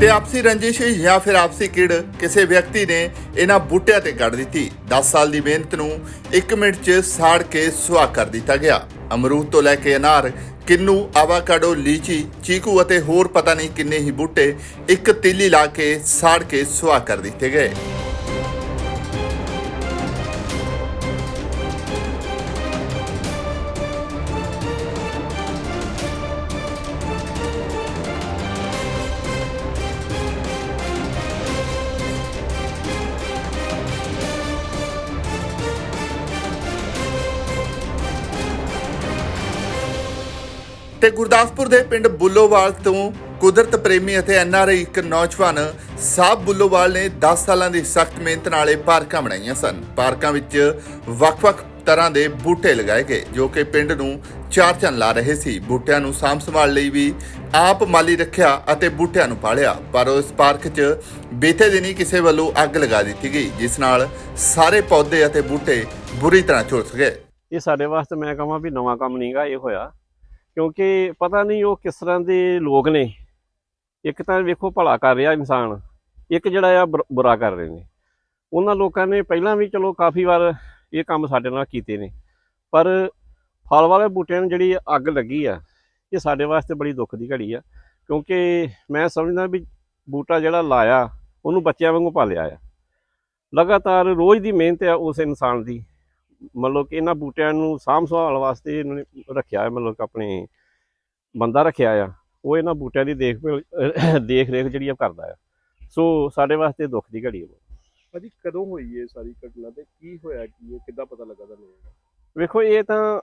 ਤੇ ਆਪਸੀ ਰੰਜਿਸ਼ ਜਾਂ ਫਿਰ ਆਪਸੀ ਕਿੜ ਕਿਸੇ ਵਿਅਕਤੀ ਨੇ ਇਹਨਾਂ ਬੂਟਿਆਂ ਤੇ ਕੱਢ ਦਿੱਤੀ। 10 ਸਾਲ ਦੀ ਮਿਹਨਤ ਨੂੰ 1 ਮਿੰਟ 'ਚ ਸਾੜ ਕੇ ਸੁਆਹ ਕਰ ਦਿੱਤਾ ਗਿਆ। ਅਮਰੂਦ ਤੋਂ ਲੈ ਕੇ ਅਨਾਰ, ਕਿੰਨੂ, ਆਵਾਕਾਡੋ, ਲੀਚੀ, ਚੀਕੂ ਅਤੇ ਹੋਰ ਪਤਾ ਨਹੀਂ ਕਿੰਨੇ ਹੀ ਬੂਟੇ ਇੱਕ ਤੀਲੀ ਲਾ ਕੇ ਸਾੜ ਕੇ ਸੁਆਹ ਕਰ ਦਿੱਤੇ ਗਏ। ਤੇ ਗੁਰਦਾਸਪੁਰ ਦੇ ਪਿੰਡ ਬੁੱਲੋਵਾਲ ਤੋਂ ਕੁਦਰਤ ਪ੍ਰੇਮੀ ਅਤੇ ਐਨਆਰਆਈ ਇੱਕ ਨੌਜਵਾਨ ਸਾਬ ਬੁੱਲੋਵਾਲ ਨੇ 10 ਸਾਲਾਂ ਦੀ ਸਖਤ ਮਿਹਨਤ ਨਾਲ ਇਹ ਪਾਰਕਾਂ ਬਣਾਈਆਂ ਸਨ। ਪਾਰਕਾਂ ਵਿੱਚ ਵੱਖ-ਵੱਖ ਤਰ੍ਹਾਂ ਦੇ ਬੂਟੇ ਲਗਾਏ ਗਏ, ਜੋ ਕਿ ਪਿੰਡ ਨੂੰ ਚਾਰ ਚੰਨ ਲਾ ਰਹੇ ਸੀ। ਬੂਟਿਆਂ ਨੂੰ ਸਾਂਭ ਸੰਭਾਲ ਲਈ ਵੀ ਆਪ ਮਾਲੀ ਰੱਖਿਆ ਅਤੇ ਬੂਟਿਆਂ ਨੂੰ ਪਾਲਿਆ, ਪਰ ਉਸ ਪਾਰਕ 'ਚ ਬੀਤੇ ਦਿਨੀ ਕਿਸੇ ਵੱਲੋਂ ਅੱਗ ਲਗਾ ਦਿੱਤੀ ਗਈ, ਜਿਸ ਨਾਲ ਸਾਰੇ ਪੌਦੇ ਅਤੇ ਬੂਟੇ ਬੁਰੀ ਤਰ੍ਹਾਂ ਝੁਲਸ ਗਏ। ਇਹ ਸਾਡੇ ਵਾਸਤੇ ਮੈਂ ਕਹਾਂ ਵੀ ਨਵਾਂ ਕੰਮ ਨਹੀਂਗਾ ਇਹ ਹੋਇਆ। ਕਿਉਂਕਿ ਪਤਾ ਨਹੀਂ ਉਹ ਕਿਸ ਤਰ੍ਹਾਂ ਦੇ ਲੋਕ ਨੇ। ਇੱਕ ਤਾਂ ਵੇਖੋ ਭਲਾ ਕਰ ਰਿਹਾ ਇਨਸਾਨ, ਇੱਕ ਜਿਹੜਾ ਆ ਬੁਰ- ਬੁਰਾ ਕਰ ਰਹੇ ਨੇ। ਉਹਨਾਂ ਲੋਕਾਂ ਨੇ ਪਹਿਲਾਂ ਵੀ ਚਲੋ ਕਾਫੀ ਵਾਰ ਇਹ ਕੰਮ ਸਾਡੇ ਨਾਲ ਕੀਤੇ ਨੇ, ਪਰ ਫਲ ਵਾਲੇ ਬੂਟਿਆਂ ਨੂੰ ਜਿਹੜੀ ਅੱਗ ਲੱਗੀ ਆ, ਇਹ ਸਾਡੇ ਵਾਸਤੇ ਬੜੀ ਦੁੱਖ ਦੀ ਘੜੀ ਆ। ਕਿਉਂਕਿ ਮੈਂ ਸਮਝਦਾ ਵੀ ਬੂਟਾ ਜਿਹੜਾ ਲਾਇਆ, ਉਹਨੂੰ ਬੱਚਿਆਂ ਵਾਂਗੂ ਪਾਲਿਆ ਆ। ਲਗਾਤਾਰ ਰੋਜ਼ ਦੀ ਮਿਹਨਤ ਆ ਉਸ ਇਨਸਾਨ ਦੀ। ਮਤਲਬ ਕਿ ਇਹਨਾਂ ਬੂਟਿਆਂ ਨੂੰ ਸਾਂਭ ਸੰਭਾਲ ਵਾਸਤੇ ਇਹਨਾਂ ਨੇ ਰੱਖਿਆ ਹੈ ਮਤਲਬ ਕਿ ਆਪਣੇ ਬੰਦਾ ਰੱਖਿਆ ਆ। ਉਹ ਇਹਨਾਂ ਬੂਟਿਆਂ ਦੀ ਦੇਖ ਦੇਖ ਰੇਖ ਜਿਹੜੀ ਆ ਕਰਦਾ ਆ। ਸੋ ਸਾਡੇ ਵਾਸਤੇ ਦੁੱਖ ਦੀ ਘੜੀ ਹੈ ਭਾਜੀ ਕਦੋਂ ਹੋਈ ਇਹ ਸਾਰੀ ਘਟਨਾ ਤੇ ਕੀ ਹੋਇਆ ਕੀ ਇਹ ਕਿੱਦਾਂ ਪਤਾ ਲੱਗਾ ਤੁਹਾਨੂੰ ਵੇਖੋ ਇਹ ਤਾਂ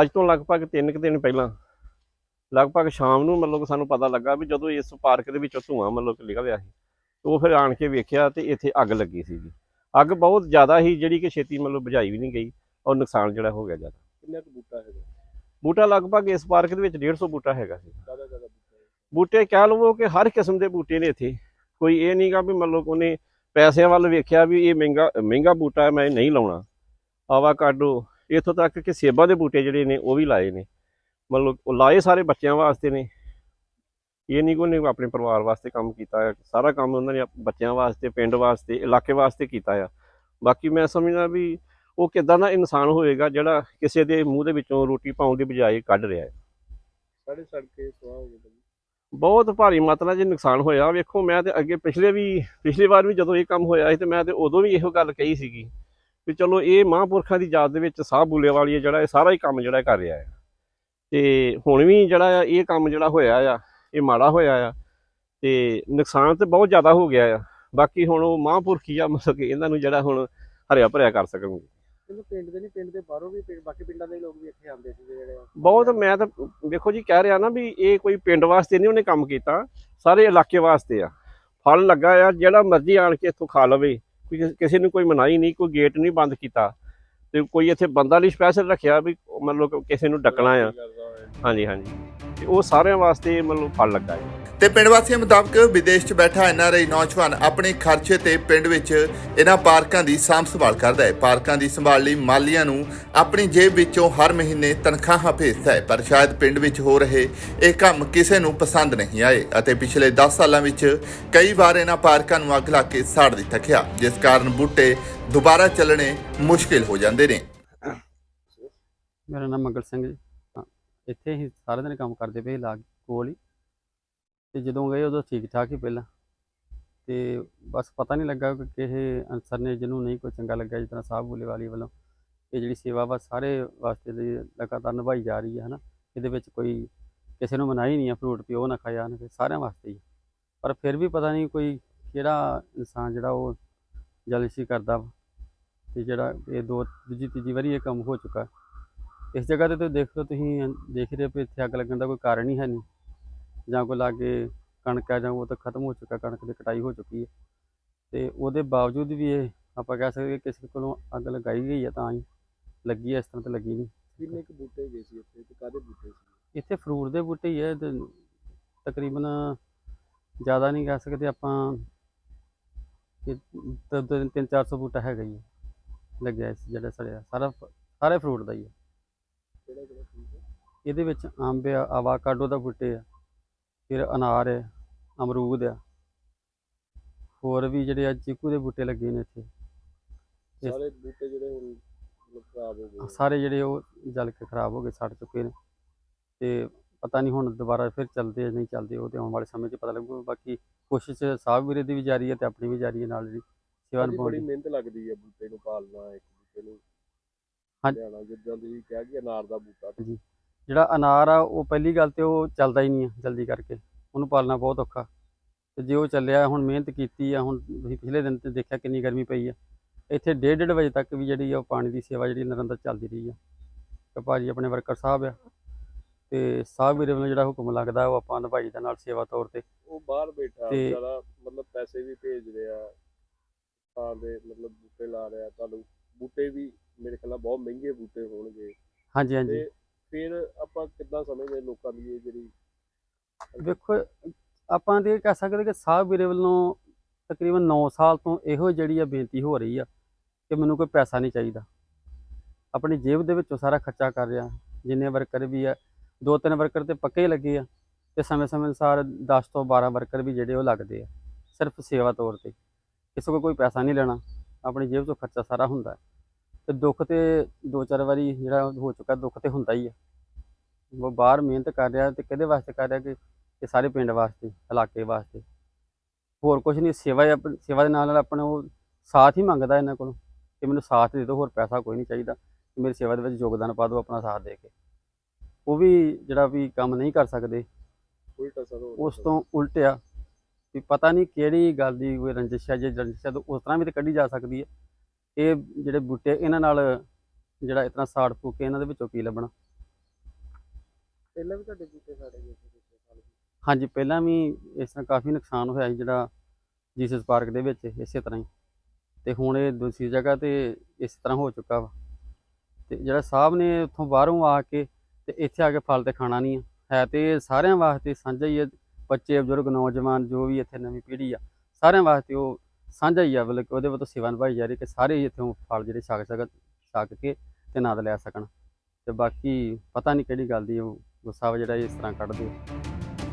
ਅੱਜ ਤੋਂ ਲਗਭਗ 3 ਕੁ ਦਿਨ ਪਹਿਲਾਂ ਲਗਭਗ ਸ਼ਾਮ ਨੂੰ ਮਤਲਬ ਕਿ ਸਾਨੂੰ ਪਤਾ ਲੱਗਾ ਵੀ ਜਦੋਂ ਇਸ ਪਾਰਕ ਦੇ ਵਿੱਚੋਂ ਧੂਆਂ ਮਤਲਬ ਕਿ ਨਿਕਲ ਰਿਹਾ ਸੀ ਉਹ ਫਿਰ ਆਣ ਕੇ ਵੇਖਿਆ ਤੇ ਇੱਥੇ ਅੱਗ ਲੱਗੀ ਸੀ ਜੀ ਅੱਗ ਬਹੁਤ ਜ਼ਿਆਦਾ ਸੀ ਜਿਹੜੀ ਕਿ ਛੇਤੀ ਮਤਲਬ ਬੁਝਾਈ ਵੀ ਨਹੀਂ ਗਈ ਔਰ ਨੁਕਸਾਨ ਜਿਹੜਾ ਹੋ ਗਿਆ ਜ਼ਿਆਦਾ। ਕਿੰਨਾ ਕੁ ਬੂਟਾ ਹੈਗਾ? ਬੂਟਾ ਲਗਭਗ ਇਸ ਪਾਰਕ ਦੇ ਵਿੱਚ 150 ਬੂਟਾ ਹੈਗਾ ਸੀ। ਜ਼ਿਆਦਾ ਜ਼ਿਆਦਾ ਬੂਟਾ ਹੈ। ਕਹਿ ਲਵੋ ਕਿ ਹਰ ਕਿਸਮ ਦੇ ਬੂਟੇ ਨੇ ਇੱਥੇ। ਕੋਈ ਇਹ ਨਹੀਂਗਾ ਵੀ ਮਤਲਬ ਉਹਨੇ ਪੈਸਿਆਂ ਵੱਲ ਵੇਖਿਆ ਵੀ ਇਹ ਮਹਿੰਗਾ ਮਹਿੰਗਾ ਬੂਟਾ ਹੈ ਮੈਂ ਨਹੀਂ ਲਾਉਣਾ। ਆਵਾਕਾਡੋ ਇੱਥੋਂ ਤੱਕ ਕਿ ਸੇਬਾਂ ਦੇ ਬੂਟੇ ਜਿਹੜੇ ਨੇ ਉਹ ਵੀ ਲਾਏ ਨੇ। ਮਤਲਬ ਉਹ ਲਾਏ ਸਾਰੇ ਬੱਚਿਆਂ ਵਾਸਤੇ ਨੇ। ਇਹ ਨਹੀਂ ਕੋਈ ਨੇ ਆਪਣੇ ਪਰਿਵਾਰ ਵਾਸਤੇ ਕੰਮ ਕੀਤਾ ਹੈ ਸਾਰਾ ਕੰਮ ਉਹਨਾਂ ਨੇ ਬੱਚਿਆਂ ਵਾਸਤੇ ਪਿੰਡ ਵਾਸਤੇ ਇਲਾਕੇ ਵਾਸਤੇ ਕੀਤਾ ਆ। ਬਾਕੀ ਮੈਂ ਸਮਝਦਾ ਵੀ ਉਹ ਕਿਦਾਂ ਦਾ ਇਨਸਾਨ ਹੋਏਗਾ ਜਿਹੜਾ ਕਿਸੇ ਦੇ ਮੂੰਹ ਦੇ ਵਿੱਚੋਂ ਰੋਟੀ ਪਾਉਣ ਦੀ ਬਜਾਏ ਕੱਢ ਰਿਹਾ ਹੈ। ਸਾਡੇ ਸੜਕੇ ਸੁਆਹ ਹੋ ਗਏ ਬਹੁਤ ਭਾਰੀ ਮਾਤਰਾ 'ਚ ਨੁਕਸਾਨ ਹੋਇਆ। ਵੇਖੋ ਮੈਂ ਤੇ ਅੱਗੇ ਪਿਛਲੇ ਵੀ ਪਿਛਲੀ ਵਾਰ ਵੀ ਜਦੋਂ ਇਹ ਕੰਮ ਹੋਇਆ ਸੀ ਤੇ ਮੈਂ ਤੇ ਉਦੋਂ ਵੀ ਇਹੋ ਗੱਲ ਕਹੀ ਸੀਗੀ ਵੀ ਚਲੋ ਇਹ ਮਹਾਂਪੁਰਖਾਂ ਦੀ ਯਾਦ ਦੇ ਵਿੱਚ ਸਾਹ ਬੁੱਲੇ ਵਾਲੀ ਜਿਹੜਾ ਇਹ ਸਾਰਾ ਹੀ ਕੰਮ ਜਿਹੜਾ ਕਰ ਰਿਹਾ ਹੈ। ਤੇ ਹੁਣ ਵੀ ਜਿਹੜਾ ਆ ਇਹ ਕੰਮ ਜਿਹੜਾ ਹੋਇਆ ਆ ਇਹ ਮਾੜਾ ਹੋਇਆ ਆ ਤੇ ਨੁਕਸਾਨ ਤੇ ਬਹੁਤ ਜ਼ਿਆਦਾ ਹੋ ਗਿਆ ਆ। ਬਾਕੀ ਹੁਣ ਉਹ ਮਹਾਂਪੁਰਖੀ ਆ ਮਤਲਬ ਕਿ ਇਹਨਾਂ ਨੂੰ ਜਿਹੜਾ ਹੁਣ ਹਰਿਆ ਭਰਿਆ ਕਰ ਸਕਣਗੇ। ਇਹਨੂੰ ਪਿੰਡ ਦੇ ਨਹੀਂ ਪਿੰਡ ਦੇ ਬਾਹਰੋਂ ਵੀ ਪਿੰਡ- ਬਾਕੀ ਪਿੰਡਾਂ ਦੇ ਲੋਕ ਵੀ ਇੱਥੇ ਆਉਂਦੇ ਸੀ ਜਿਹੜੇ ਬਹੁਤ ਮੈਂ ਤਾਂ ਵੇਖੋ ਜੀ ਕਹਿ ਰਿਹਾ ਨਾ ਵੀ ਇਹ ਕੋਈ ਪਿੰਡ ਵਾਸਤੇ ਨਹੀਂ ਉਹਨੇ ਕੰਮ ਕੀਤਾ ਸਾਰੇ ਇਲਾਕੇ ਵਾਸਤੇ ਆ। ਫਲ ਲੱਗਾ ਆ ਜਿਹੜਾ ਮਰਜ਼ੀ ਆਣ ਕੇ ਇੱਥੋਂ ਖਾ ਲਵੇ। ਕੋਈ ਕਿਸ- ਨੂੰ ਕੋਈ ਮਨਾਹੀ ਨਹੀਂ ਕੋਈ ਗੇਟ ਨਹੀਂ ਬੰਦ ਕੀਤਾ। ਤੇ ਕੋਈ ਇੱਥੇ ਬੰਦਾ ਲਈ ਸਪੈਸ਼ਲ ਰੱਖਿਆ ਵੀ ਮਤਲਬ ਕਿਸੇ ਨੂੰ ਡੱਕਣਾ ਆ। ਹਾਂਜੀ ਹਾਂਜੀ। ਤੇ ਉਹ ਸਾਰਿਆਂ ਵਾਸਤੇ ਮਤਲਬ ਫਲ ਲੱਗਾ ਹੈ। ਤੇ ਪਿੰਡ ਵਾਸੀਆਂ ਮੁਤਾਬਕ ਵਿਦੇਸ਼ 'ਚ ਬੈਠਾ ਐਨਆਰਆਈ ਨੌਜਵਾਨ ਆਪਣੇ ਖਰਚੇ ਤੇ ਪਿੰਡ ਵਿੱਚ ਇਹਨਾਂ ਪਾਰਕਾਂ ਦੀ ਸਾਂਭ ਸੰਭਾਲ ਕਰਦਾ ਹੈ। ਪਾਰਕਾਂ ਦੀ ਸੰਭਾਲ ਲਈ ਮਾਲੀਆਂ ਨੂੰ ਆਪਣੀ ਜੇਬ ਵਿੱਚੋਂ ਹਰ ਮਹੀਨੇ ਤਨਖਾਹਾਂ ਭੇਜਦਾ ਹੈ ਪਰ ਸ਼ਾਇਦ ਪਿੰਡ ਵਿੱਚ ਹੋ ਰਹੇ ਇਹ ਕੰਮ ਕਿਸੇ ਨੂੰ ਪਸੰਦ ਨਹੀਂ ਆਏ ਅਤੇ ਪਿਛਲੇ 10 ਸਾਲਾਂ ਵਿੱਚ ਕਈ ਵਾਰ ਇਹਨਾਂ ਪਾਰਕਾਂ ਨੂੰ ਅੱਗ ਲਾ ਕੇ ਸਾੜ ਦਿੱਤਾ ਗਿਆ ਜਿਸ ਕਾਰਨ ਬੂਟੇ ਦੁਬਾਰਾ ਚੱਲਣੇ ਮੁਸ਼ਕਿਲ ਹੋ ਜਾਂਦੇ ਨੇ। ਮੇਰਾ ਨਾਮ ਮੰਗਲ ਸਿੰਘ ਜੀ ਹਾਂ, ਇੱਥੇ ਹੀ ਸਾਰੇ ਦਿਨ ਕੰਮ ਕਰਦੇ ਪਏ ਲਾਗ ਕੋਲ ਹੀ। ਤੇ ਜਦੋਂ ਗਏ ਉਦੋਂ ਠੀਕ ਠਾਕ ਹੀ ਪਹਿਲਾਂ। ਤੇ ਬਸ ਪਤਾ ਨਹੀਂ ਲੱਗਾ ਕਿ ਕਿਸੇ ਅਨਸਰ ਨੇ ਜਿਹਨੂੰ ਨਹੀਂ ਕੋਈ ਚੰਗਾ ਲੱਗਾ ਜਿਸ ਤਰ੍ਹਾਂ ਸਾਹਿਬ ਬੁੱਲੇ ਵਾਲੀ। ਵੱਲੋਂ ਇਹ ਜਿਹੜੀ ਸੇਵਾ ਵਾ ਸਾਰੇ ਵਾਸਤੇ ਦੀ ਲਗਾਤਾਰ ਨਿਭਾਈ ਜਾ ਰਹੀ ਹੈ, ਹਨਾ। ਇਹਦੇ ਵਿੱਚ ਕੋਈ ਕਿਸੇ ਨੂੰ ਮਨਾਹੀ ਨਹੀਂ ਆ ਫਰੂਟ ਪਿਓ ਨਾ ਖਾਇਆ ਨਾ ਸਾਰਿਆਂ ਵਾਸਤੇ ਹੀ। ਪਰ ਫਿਰ ਵੀ ਪਤਾ ਨਹੀਂ ਕੋਈ ਕਿਹੜਾ ਇਨਸਾਨ ਜਿਹੜਾ ਉਹ ਜਲਸੀ ਕਰਦਾ ਵਾ। ਤੇ ਜਿਹੜਾ ਇਹ ਦੋ, ਦੂਜੀ, ਤੀਜੀ ਵਾਰੀ ਇਹ ਕੰਮ ਹੋ ਚੁੱਕਾ। ਇਸ ਜਗ੍ਹਾ ਤੇ ਤੁਸੀਂ ਦੇਖ ਲਓ ਤੁਸੀਂ ਦੇਖ ਰਹੇ ਹੋ ਇੱਥੇ ਅੱਗ ਲੱਗਣ ਦਾ ਕੋਈ ਕਾਰਨ ਹੀ ਹੈ ਨਹੀਂ। ਜਾਂ ਕੋਈ ਲਾਗੇ ਕਣਕ ਹੈ ਜਾਂ ਉਹ ਤਾਂ ਖਤਮ ਹੋ ਚੁੱਕਾ ਕਣਕ ਦੀ ਕਟਾਈ ਹੋ ਚੁੱਕੀ ਹੈ। ਤੇ ਉਹਦੇ ਬਾਵਜੂਦ ਵੀ ਇਹ ਆਪਾਂ ਕਹਿ ਸਕਦੇ ਕਿ ਕਿਸੇ ਕੋਲੋਂ ਅੱਗ ਲਗਾਈ ਗਈ ਹੈ ਤਾਂ ਹੀ ਲੱਗੀ ਹੈ ਇਸ ਤਰ੍ਹਾਂ ਤਾਂ ਲੱਗੀ ਨਹੀਂ। ਕਿੰਨੇ ਕੁ ਬੂਟੇ ਗਏ ਸੀ ਇੱਥੇ ਤੇ ਕਾਦੇ ਬੂਟੇ ਸੀ? ਇੱਥੇ ਫਰੂਟ ਦੇ ਬੂਟੇ ਹੀ ਹੈ ਤੇ ਤਕਰੀਬਨ ਜ਼ਿਆਦਾ ਨਹੀਂ ਕਹਿ ਸਕਦੇ ਆਪਾਂ ਕਿ ਤ- ਤ- ਤਿੰਨ ਚਾਰ ਸੌ ਬੂਟਾ ਹੈਗਾ ਹੀ ਲੱਗਿਆ ਇਸ ਜਿਹੜਾ ਸੜਿਆ ਸਾਰਾ ਸਾਰੇ ਫਰੂਟ ਦਾ ਹੀ ਹੈ। ਕਿਹੜਾ ਕਿਹੜਾ ਫਰੂਟ ਹੈ ਇਹਦੇ ਵਿੱਚ ਅੰਬ ਆ ਆਵਾਕਾਡੋ ਦਾ ਬੂਟੇ ਆ ਫਿਰ ਅਨਾਰ ਹੈ ਅਮਰੂਦ ਆ। ਹੋਰ ਵੀ ਜਿਹੜੇ ਆ ਚੀਕੂ ਦੇ ਬੂਟੇ ਲੱਗੇ ਨੇ ਇੱਥੇ। ਇਸ- ਸਾਰੇ ਬੂਟੇ ਜਿਹੜੇ ਹੁਣ ਮਤਲਬ ਖਰਾਬ ਹੋ ਗਏ ਸਾਰੇ ਜਿਹੜੇ ਉਹ ਜਲ ਕੇ ਖਰਾਬ ਹੋ ਗਏ ਸੜ ਚੁੱਕੇ ਨੇ। ਤੇ ਪਤਾ ਨਹੀਂ ਹੁਣ ਦੁਬਾਰਾ ਫਿਰ ਚੱਲਦੇ ਆ ਨਹੀਂ ਚੱਲਦੇ ਉਹ ਤੇ ਆਉਣ ਵਾਲੇ ਸਮੇਂ 'ਚ ਪਤਾ ਲੱਗੂ ਬਾਕੀ ਕੋਸ਼ਿਸ਼ ਸਾਹਿਬ ਵੀਰੇ ਦੀ ਵੀ ਜਾਰੀ ਹੈ ਤੇ ਆਪਣੀ ਵੀ ਜਾਰੀ ਹੈ ਨਾਲ ਜਿਹੜੀ ਸੇਵਾ ਭਾਜੀ, ਨਿਭਾਉਣ ਬੜੀ ਦੀ ਮਿਹਨਤ ਲੱਗਦੀ ਹੈ ਬੂਟੇ ਨੂੰ ਪਾਲਣਾ ਇੱਕ ਬੂਟੇ ਨੂੰ। ਹਾਂ- ਲਿਆਉਣਾ ਜਿੱਦਾਂ ਤੁਸੀਂ ਕਿਹਾ ਕਿ ਅਨਾਰ ਦਾ ਬੂਟਾ। ਜਿਹੜਾ ਅਨਾਰ ਆ ਉਹ ਪਹਿਲੀ ਗੱਲ ਤੇ ਉਹ ਚੱਲਦਾ ਹੀ ਨਹੀਂ ਆ ਜਲਦੀ ਕਰਕੇ। ਉਹਨੂੰ ਪਾਲਣਾ ਬਹੁਤ ਔਖਾ। ਤੇ ਜੇ ਉਹ ਚੱਲਿਆ ਹੁਣ ਮਿਹਨਤ ਕੀਤੀ ਆ ਹੁਣ ਤੁਸੀਂ ਪਿਛਲੇ ਦਿਨ ਤੇ ਦੇਖਿਆ ਕਿੰਨੀ ਗਰਮੀ ਪਈ ਆ। ਇੱਥੇ ਡੇਢ ਡੇਢ ਵਜੇ ਤੱਕ ਵੀ ਜਿਹੜੀ ਆ ਉਹ ਪਾਣੀ ਦੀ ਸੇਵਾ ਜਿਹੜੀ ਨਿਰੰਤਰ ਚੱਲਦੀ ਰਹੀ ਆ। ਤੇ ਭਾਜੀ ਆਪਣੇ ਵਰਕਰ ਸਾਹਿਬ ਆ। ਤੇ ਸਾਹਿਬ ਵੀਰੇ ਵੱਲੋਂ ਜਿਹੜਾ ਹੁਕਮ ਲੱਗਦਾ ਉਹ ਆਪਾਂ ਨਿਭਾਈ ਦਾ ਨਾਲ ਸੇਵਾ ਤੌਰ ਤੇ। ਉਹ ਬਾਹਰ ਬੈਠਾ ਤੇ- ਵਿਚਾਰਾ ਮਤਲਬ ਪੈਸੇ ਵੀ ਭੇਜ ਰਿਹਾ। ਤਾਂ ਦੇ ਮਤਲਬ ਬੂਟੇ ਲਾ ਰਿਹਾ ਤੁਹਾਨੂੰ ਬੂਟੇ ਵੀ ਮੇਰੇ ਖਿਆਲ ਨਾਲ ਬਹੁਤ ਮਹਿੰਗੇ ਬੂਟੇ ਹੋਣਗੇ। ਹਾਂਜੀ ਹਾਂਜੀ। ਤੇ ਫਿਰ ਆਪਾਂ ਕਿੱਦਾਂ ਸਮਝਦੇ ਲੋਕਾਂ ਦੀ ਇਹ ਜਿਹੜੀ ਵੇਖੋ ਆਪਾਂ ਤੇ ਕਹਿ ਸਕਦੇ ਕਿ ਸਾਹਿਬ ਵੀਰੇ ਵੱਲੋਂ ਤਕਰੀਬਨ 9 ਸਾਲ ਤੋਂ ਇਹੋ ਜਿਹੜੀ ਆ ਬੇਨਤੀ ਹੋ ਰਹੀ ਆ ਕਿ ਮੈਨੂੰ ਕੋਈ ਪੈਸਾ ਨਹੀਂ ਚਾਹੀਦਾ। ਆਪਣੀ ਜੇਬ ਦੇ ਵਿੱਚੋਂ ਸਾਰਾ ਖਰਚਾ ਕਰ ਰਿਹਾ। ਜਿੰਨੇ ਵਰਕਰ ਵੀ ਆ ਦੋ ਤਿੰਨ ਵਰਕਰ ਤੇ ਪੱਕੇ ਹੀ ਲੱਗੇ ਆ ਤੇ ਸਮੇਂ-ਸਮੇਂ ਅਨੁਸਾਰ 10 ਤੋਂ 12 ਵਰਕਰ ਵੀ ਜਿਹੜੇ ਉਹ ਲੱਗਦੇ ਆ ਸਿਰਫ ਸੇਵਾ ਤੌਰ ਤੇ। ਕਿਸੇ ਕੋਲ ਕੋਈ ਪੈਸਾ ਨਹੀਂ ਲੈਣਾ ਆਪਣੀ ਜੇਬ ਤੋਂ ਖਰਚਾ ਸਾਰਾ ਹੁੰਦਾ। ਹੈ। ਤੇ ਦੁੱਖ ਤੇ ਦੋ ਚਾਰ ਵਾਰੀ ਜਿਹੜਾ ਹੋ ਚੁੱਕਾ ਦੁੱਖ ਤੇ ਹੁੰਦਾ ਹੀ ਆ। ਉਹ ਬਾਹਰ ਮਿਹਨਤ ਕਰ ਰਿਹਾ ਤੇ ਕਿਹਦੇ ਵਾਸਤੇ ਕਰ ਰਿਹਾ ਕਿ ਇਹ ਸਾਰੇ ਪਿੰਡ ਵਾਸਤੇ ਇਲਾਕੇ ਵਾਸਤੇ। ਹੋਰ ਕੁਝ ਨਹੀਂ ਸੇਵਾ ਸੇਵਾ ਦੇ ਨਾਲ ਨਾਲ ਆਪਣਾ ਉਹ ਸਾਥ ਹੀ ਮੰਗਦਾ ਇਹਨਾਂ ਕੋਲੋਂ ਕਿ ਮੈਨੂੰ ਸਾਥ ਦੇ ਦਿਓ ਹੋਰ ਪੈਸਾ ਕੋਈ ਨਹੀਂ ਚਾਹੀਦਾ। ਕਿ ਮੇਰੀ ਸੇਵਾ ਦੇ ਵਿੱਚ ਯੋਗਦਾਨ ਪਾ ਦਿਓ ਆਪਣਾ ਸਾਥ ਦੇ ਕੇ। ਉਹ ਵੀ ਜਿਹੜਾ ਵੀ ਕੰਮ ਨਹੀਂ ਕਰ ਸਕਦੇ ਉਲਟਾ ਸਰ ਉਸ ਤੋਂ ਉਲਟ ਆ ਵੀ ਪਤਾ ਨਹੀਂ ਕਿਹੜੀ ਗੱਲ ਦੀ ਕੋਈ ਰੰਜਿਸ਼ ਹੈ ਜੇ ਰੰਜਿਸ਼ ਹੈ ਤਾਂ ਉਸ ਤਰ੍ਹਾਂ ਵੀ ਤੇ ਕੱਢੀ ਜਾ ਸਕਦੀ ਹੈ। ਇਹ ਜਿਹੜੇ ਬੂਟੇ ਇਹਨਾਂ ਨਾਲ ਜਿਹੜਾ ਇਤਨਾ ਸਾੜ ਫੂਕ ਕੇ ਇਹਨਾਂ ਦੇ ਵਿੱਚੋਂ ਕੀ ਲੱਭਣਾ? ਪਹਿਲਾਂ ਵੀ ਤੁਹਾਡੇ ਬੂਟੇ ਸਾਡੇ ਗਏ ਸੀ ਪਿਛਲੇ ਸਾਲ ਵੀ। ਹਾਂਜੀ ਪਹਿਲਾਂ ਵੀ ਇਸ ਤਰ੍ਹਾਂ ਕਾਫੀ ਨੁਕਸਾਨ ਹੋਇਆ ਸੀ ਜਿਹੜਾ ਜੀਸਸ ਪਾਰਕ ਦੇ ਵਿੱਚ ਇਸੇ ਤਰ੍ਹਾਂ ਹੀ। ਤੇ ਹੁਣ ਇਹ ਦੂਸਰੀ ਜਗ੍ਹਾ ਤੇ ਇਸ ਤਰ੍ਹਾਂ ਹੋ ਚੁੱਕਾ ਵਾ। ਤੇ ਜਿਹੜਾ ਸਾਹਿਬ ਨੇ ਉੱਥੋਂ ਬਾਹਰੋਂ ਆ ਕੇ ਤੇ ਇੱਥੇ ਆ ਕੇ ਫਲ ਤੇ ਖਾਣਾ ਨਹੀਂ ਆ। ਹੈ ਤੇ ਸਾਰਿਆਂ ਵਾਸਤੇ ਸਾਂਝਾ ਹੀ ਹੈ ਬੱਚੇ ਬਜ਼ੁਰਗ ਨੌਜਵਾਨ ਜੋ ਵੀ ਇੱਥੇ ਨਵੀਂ ਪੀੜ੍ਹੀ ਆ ਸਾਰਿਆਂ ਵਾਸਤੇ ਉਹ ਸਾਂਝਾ ਹੀ ਆ, ਮਤਲਬ ਕਿ ਉਹਦੇ ਵੱਲੋਂ ਸੇਵਾ ਨਿਭਾਈ ਜਾ ਰਹੀ ਕਿ ਸਾਰੇ ਹੀ ਇੱਥੋਂ ਫਲ ਜਿਹੜੇ ਛਕ ਸਕਣ, ਛਕ ਕੇ ਤੇ ਆਨੰਦ ਲੈ ਸਕਣ। ਤੇ ਬਾਕੀ ਪਤਾ ਨਹੀਂ ਕਿਹੜੀ ਗੱਲ ਦੀ ਉਹ ਗੁੱਸਾ ਵਾ ਜਿਹੜਾ ਇਸ ਤਰ੍ਹਾਂ ਕੱਢਦੇ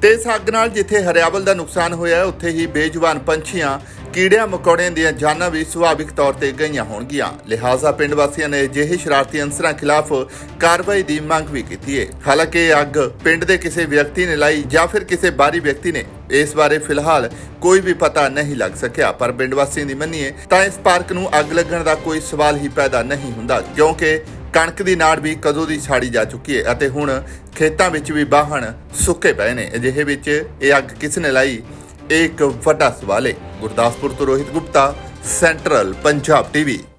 ਆ। ਅੱਗ ਨਾਲ ਜਿੱਥੇ ਹਰਿਆਵਲ ਦਾ ਨੁਕਸਾਨ ਹੋਇਆ ਹੈ, ਉੱਥੇ ਹੀ ਬੇਜੁਬਾਨ ਪੰਛੀਆਂ ਕੀੜਿਆਂ ਮਕੌੜਿਆਂ ਦੀਆਂ ਜਾਨਾਂ ਵੀ ਸੁਭਾਵਿਕ ਤੌਰ ਤੇ ਗਈਆਂ ਹੋਣਗੀਆਂ ਲਿਹਾਜ਼ਾ ਪਿੰਡ ਵਾਸੀਆਂ ਨੇ ਅਜਿਹੇ ਸ਼ਰਾਰਤੀ ਅਨਸਰਾਂ ਖਿਲਾਫ ਕਾਰਵਾਈ ਦੀ ਮੰਗ ਵੀ ਕੀਤੀ ਹੈ ਹਾਲਾਂਕਿ ਇਹ ਅੱਗ ਪਿੰਡ ਦੇ ਕਿਸੇ ਵਿਅਕਤੀ ਨੇ ਲਾਈ ਜਾਂ ਫਿਰ ਕਿਸੇ ਬਾਹਰੀ ਵਿਅਕਤੀ ਨੇ ਇਸ ਬਾਰੇ ਫਿਲਹਾਲ ਕੋਈ ਵੀ ਪਤਾ ਨਹੀਂ ਲੱਗ ਸਕਿਆ ਪਰ ਪਿੰਡ ਵਾਸੀਆਂ ਦੀ ਮੰਨੀਏ ਤਾਂ ਇਸ ਪਾਰਕ ਨੂੰ ਅੱਗ ਲੱਗਣ ਦਾ ਕੋਈ ਸਵਾਲ ਹੀ ਪੈਦਾ ਨਹੀਂ ਹੁੰਦਾ ਕਿਉਂਕਿ ਕਣਕ ਦੀ ਨਾੜ ਵੀ ਕਦੋਂ ਦੀ ਛਾੜੀ ਜਾ ਚੁੱਕੀ ਹੈ ਅਤੇ ਹੁਣ ਖੇਤਾਂ ਵਿੱਚ ਵੀ ਵਾਹਣ ਸੁੱਕੇ ਪਏ ਨੇ। ਅਜਿਹੇ ਵਿੱਚ ਇਹ ਅੱਗ ਕਿਸ ਨੇ ਲਾਈ? ਇਹ ਇੱਕ ਵੱਡਾ ਸਵਾਲ ਹੈ। ਗੁਰਦਾਸਪੁਰ ਤੋਂ ਰੋਹਿਤ ਗੁਪਤਾ, ਸੈਂਟਰਲ ਪੰਜਾਬ ਟੀਵੀ।